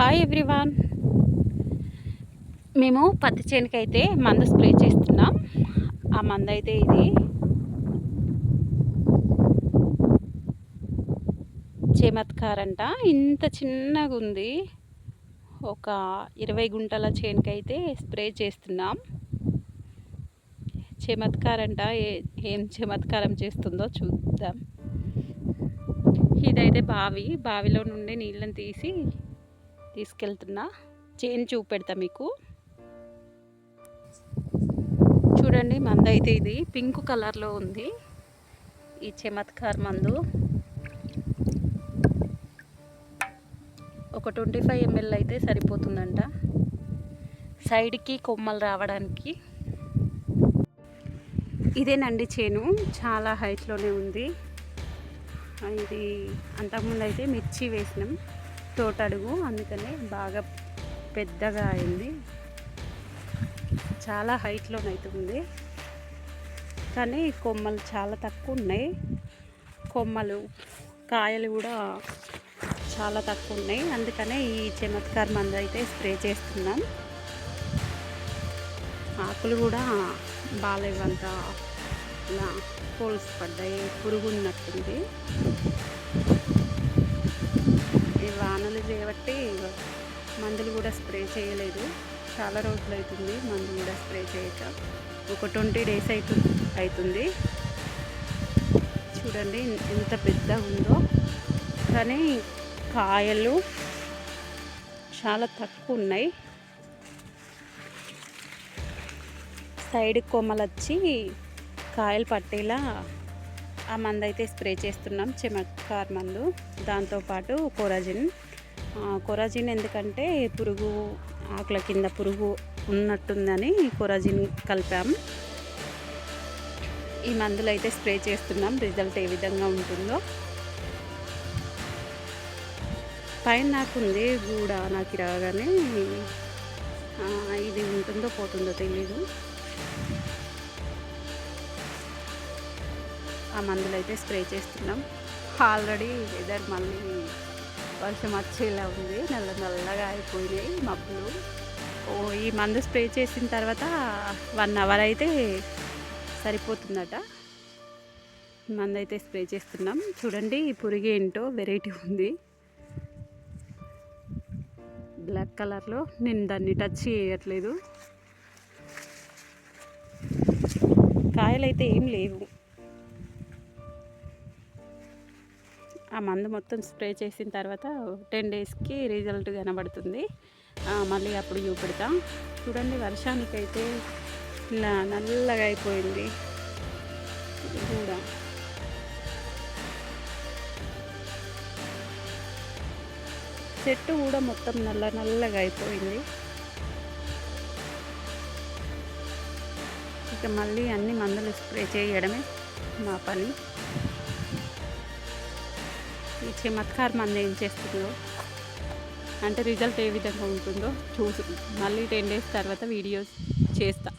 Hi everyone మేము పత్తి చేనుకి అయితే మందు స్ప్రే చేస్తున్నాం. ఆ మందు అయితే ఇది. చేమత్కారంట. ఇంత చిన్నగా ఉంది. ఒక ఇరవై గుంటల చేనుకైతే స్ప్రే చేస్తున్నాం. చమత్కారంట. ఏ- ఏం చమత్కారం చేస్తుందో చూద్దాం. ఇదైతే బావి. బావిలో నుండి నీళ్ళని తీసి తీసుకెళ్తున్నా. చేను చూపెడతా మీకు. చూడండి మందు అయితే ఇది. పింక్ కలర్లో ఉంది. ఈ చమత్కార్ మందు. ఒక ట్వంటీ ఫైవ్ ఎంఎల్ అయితే సరిపోతుందంట. సైడ్కి కొమ్మలు రావడానికి. ఇదేనండి చేను. చాలా హైట్లోనే ఉంది. ఇది అంతకుముందు అయితే మిర్చి వేసినాం. తోటడుగు. అందుకనే బాగా పెద్దగా అయింది. చాలా హైట్లోనైతే ఉంది కానీ కొమ్మలు చాలా తక్కువ ఉన్నాయి కొమ్మలు కాయలు కూడా చాలా తక్కువ ఉన్నాయి అందుకనే ఈ చమత్కార్ మందు అయితే స్ప్రే చేస్తున్నాం. ఆకులు కూడా బాగాలేవంత ఇలా పోల్స్ పడ్డాయి పురుగు ఉన్నట్టుంది వానలు చేయబట్టి మందులు కూడా స్ప్రే చేయలేదు. చాలా రోజులు అవుతుంది మందులు కూడా స్ప్రే చేయక. ఒక ట్వంటీ డేస్ అవుతుంది అవుతుంది చూడండి ఎంత పెద్దగా ఉందో. కానీ కాయలు చాలా తక్కువ ఉన్నాయి. సైడ్ కొమ్మలు వచ్చి కాయలు పట్టేలా ఆ మందు అయితే స్ప్రే చేస్తున్నాం. చెమక్కార్ మందు. దాంతోపాటు కోరాజిన్. కొరాజిన్ ఎందుకంటే పురుగు ఆకుల కింద పురుగు ఉన్నట్టుందని కొరాజిన్ కలిపాము ఈ మందులు అయితే స్ప్రే చేస్తున్నాం. రిజల్ట్ ఏ విధంగా ఉంటుందో. పైన నాకు ఉంది గూడ నాకు రాగానే ఇది ఉంటుందో పోతుందో తెలీదు. ఆ మందులు అయితే స్ప్రే చేస్తున్నాం. ఆల్రెడీ వెదర్ మళ్ళీ వర్షం వచ్చేలా ఉంది. నల్ల నల్లగా అయిపోయినాయి మబ్బులు. ఓ ఈ మందు స్ప్రే చేసిన తర్వాత వన్ అవర్ అయితే సరిపోతుందట. మందు అయితే స్ప్రే చేస్తున్నాం. చూడండి ఈ పురుగు ఏంటో వెరైటీ ఉంది. బ్లాక్ కలర్లో నేను దాన్ని టచ్ చేయట్లేదు. కాయలు అయితే ఏం లేవు. ఆ మందు మొత్తం స్ప్రే చేసిన తర్వాత టెన్ డేస్కి రిజల్ట్ కనబడుతుంది. మళ్ళీ అప్పుడు చూపెడతా. చూడండి వర్షానికైతే ఇలా నల్లగా అయిపోయింది. కూడా. చెట్టు కూడా మొత్తం నల్ల నల్లగా అయిపోయింది. ఇక మళ్ళీ అన్ని మందులు స్ప్రే చేయడమే మా పని. ఈ చమత్కార్ ఏం చేస్తుందో అంటే రిజల్ట్ ఏ విధంగా ఉంటుందో చూసి మళ్ళీ టెన్ డేస్ తర్వాత వీడియోస్ చేస్తా.